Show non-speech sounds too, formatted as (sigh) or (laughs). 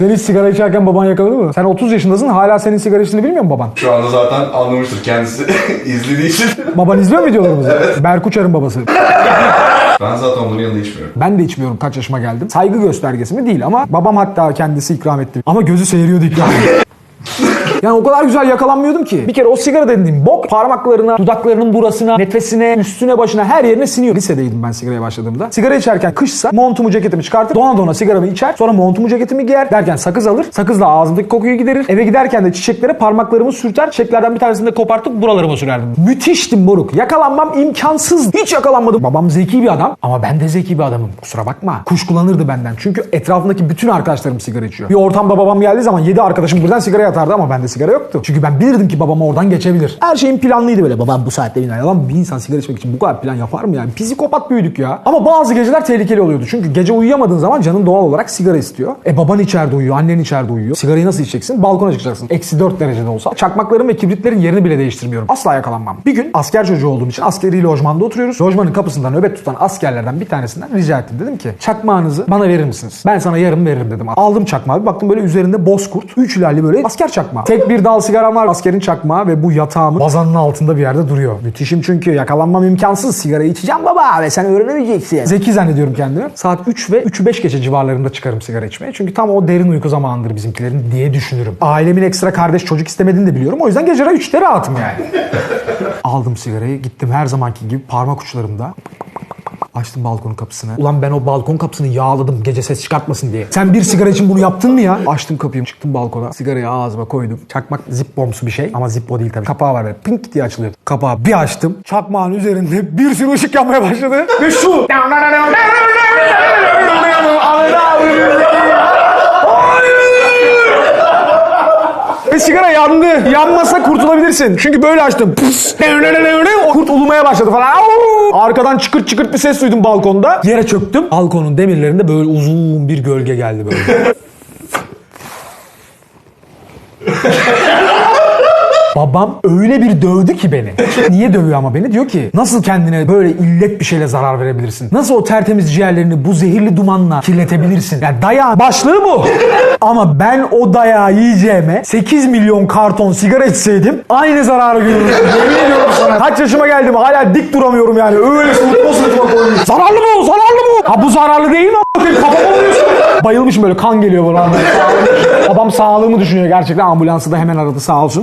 Sen hiç sigara içerken baban yakaladı mı? Sen 30 yaşındasın hala senin sigara içtiğini bilmiyor mu baban? Şu anda zaten anlamıştır kendisi (laughs) izlediği için. Baban izliyor mu videolarımızı? Berkuçar'ın babası. Ben zaten onların yanında içmiyorum. Ben de içmiyorum kaç yaşıma geldim. Saygı göstergesi mi değil ama babam hatta kendisi ikram etti. Ama gözü seyiriyordu ikram. (laughs) Yani o kadar güzel yakalanmıyordum ki. Bir kere o sigara dediğim bok parmaklarına, dudaklarının burasına, nefesine, üstüne başına her yerine siniyor. Lisedeydim ben sigaraya başladığımda. Sigara içerken kışsa montumu ceketimi çıkartır. Dona dona sigaramı içer. Sonra montumu ceketimi giyer. Derken sakız alır. Sakızla ağzımdaki kokuyu giderir. Eve giderken de çiçeklere parmaklarımı sürter. Çiçeklerden bir tanesini de kopartıp buralarıma sürerdim. Müthiştim moruk. Yakalanmam imkansız. Hiç yakalanmadım. Babam zeki bir adam ama ben de zeki bir adamım. Kusura bakma. Kuşkulanırdı benden. Çünkü etrafındaki bütün arkadaşlarım sigara içiyor. Bir ortamda babam geldiği zaman 7 arkadaşım birden sigara yatardı ama bende sigara yoktu. Çünkü ben bilirdim ki babam oradan geçebilir. Her şeyin planlıydı böyle. Babam bu saatte iner. Lan bir insan sigara içmek için bu kadar plan yapar mı yani? Psikopat büyüdük ya. Ama bazı geceler tehlikeli oluyordu. Çünkü gece uyuyamadığın zaman canın doğal olarak sigara istiyor. E baban içeride uyuyor, annen içeride uyuyor. Sigarayı nasıl içeceksin? Balkona çıkacaksın. Eksi 4 derecede olsa. Çakmakların ve kibritlerin yerini bile değiştirmiyorum. Asla yakalanmam. Bir gün asker çocuğu olduğum için askeri lojmanda oturuyoruz. Lojmanın kapısından nöbet tutan askerlerden bir tanesinden rica ettim. Dedim ki çakmağınızı bana verir misiniz? Ben sana yarım veririm dedim. Aldım çakmağı. Baktım böyle üzerinde bozkurt. Üç ilerli böyle asker çakmağı. Tek bir dal sigaram var. Askerin çakmağı ve bu yatağımın bazanın altında bir yerde duruyor. Müthişim çünkü yakalanmam imkansız. Sigara içeceğim baba ve sen öğrenemeyeceksin. Zeki zannediyorum kendimi. Saat 3 ve 3'ü 5 geçe civarlarında çıkarım sigara içmeye. Çünkü tam o derin uyku zamanıdır bizimkilerin diye düşünürüm. Ailemin ekstra kardeş çocuk istemediğini de biliyorum. O yüzden geceler 3'te rahatım yani. (laughs) Aldım sigarayı gittim her zamanki gibi parmak uçlarımda Açtım balkonun kapısını. Ulan ben o balkon kapısını yağladım gece ses çıkartmasın diye. Sen bir sigara için bunu yaptın mı ya? Açtım kapıyı çıktım balkona. Sigarayı ağzıma koydum. Çakmak zipbomsu bir şey ama zippo değil tabii. Kapağı var böyle pink diye açılıyor. Kapağı bir açtım. Çakmağın üzerinde bir sürü ışık yanmaya başladı. Ve şu. Ve sigara yandı. Yanmasa kurtulabilirsin. Çünkü böyle açtım. Pıs. O Kurt ulumaya başladı falan. Arkadan çıkırt çıkırt bir ses duydum balkonda. Yere çöktüm. Balkonun demirlerinde böyle uzun bir gölge geldi böyle. (laughs) Babam öyle bir dövdü ki beni. Niye dövüyor ama beni? Diyor ki nasıl kendine böyle illet bir şeyle zarar verebilirsin? Nasıl o tertemiz ciğerlerini bu zehirli dumanla kirletebilirsin? Yani dayağı başlığı bu. ama ben o dayağı yiyeceğime 8 milyon karton sigara içseydim aynı zararı görürdüm. Kaç yaşıma geldim hala dik duramıyorum yani. Öyle sırtma sırtma koymuş. Zararlı mı? Zararlı mı? Ha bu zararlı değil mi? Kafama vuruyorsun. Bayılmışım böyle kan geliyor bana. Babam sağlığımı düşünüyor gerçekten. Ambulansı da hemen aradı sağ olsun.